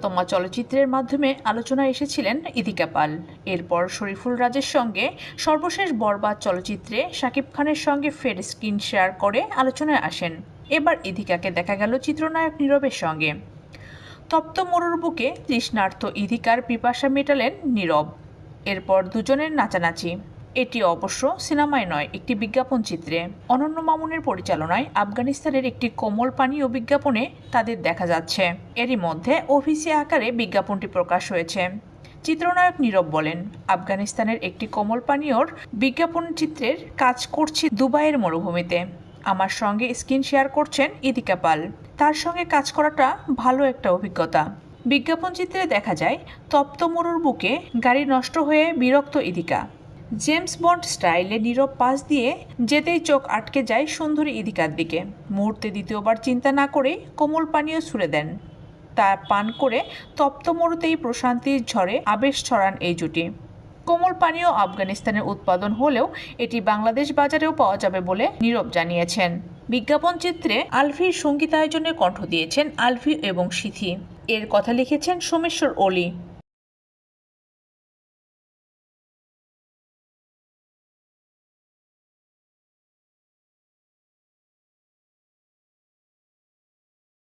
প্রিয়তমা চলচ্চিত্রের মাধ্যমে আলোচনায় এসেছিলেন ইদিকা পাল। এরপর শরীফুল রাজের সঙ্গে সর্বশেষ বরবাদ চলচ্চিত্রে শাকিব খানের সঙ্গে ফের স্ক্রিন শেয়ার করে আলোচনায় আসেন। এবার ইদিকাকে দেখা গেল চিত্রনায়ক নীরবের সঙ্গে। তপ্ত মরুর বুকে তৃষ্ণার্থ ইধিকার পিপাসা মেটালেন নীরব। এরপর দুজনের নাচানাচি। এটি অবশ্য সিনেমায় নয়, একটি বিজ্ঞাপন চিত্রে। অনন্য মামুনের পরিচালনায় আফগানিস্তানের একটি কোমল পানীয় বিজ্ঞাপনে তাদের দেখা যাচ্ছে। এরই মধ্যে অফিসি আকারে বিজ্ঞাপনটি প্রকাশ হয়েছে। চিত্রনায়ক নীরব বলেন, আফগানিস্তানের একটি কোমল পানীয়র বিজ্ঞাপন চিত্রের কাজ করছি দুবাইয়ের মরুভূমিতে। আমার সঙ্গে স্ক্রিন শেয়ার করছেন ইদিকা পাল। তার সঙ্গে কাজ করাটা ভালো একটা অভিজ্ঞতা। বিজ্ঞাপন চিত্রে দেখা যায়, তপ্ত মরুর বুকে গাড়ি নষ্ট হয়ে বিরক্ত ইদিকা জেমস বন্ড স্টাইলে নীরব পাশ দিয়ে যেতেই চোখ আটকে যায় সুন্দরী ইদিকার দিকে। মুহূর্তে দ্বিতীয়বার চিন্তা না করেই কোমল পানীয় ছুড়ে দেন। তা পান করে তপ্ত মরুতেই প্রশান্তির ঝড়ে আবেশ ছড়ান এই জুটি। কোমল পানীয় আফগানিস্তানের উৎপাদন হলেও এটি বাংলাদেশ বাজারেও পাওয়া যাবে বলে নীরব জানিয়েছেন। বিজ্ঞাপন চিত্রে আলফির সঙ্গীতায়োজনে কণ্ঠ দিয়েছেন আলফি এবং সিথি। এর কথা লিখেছেন সোমেশ্বর অলি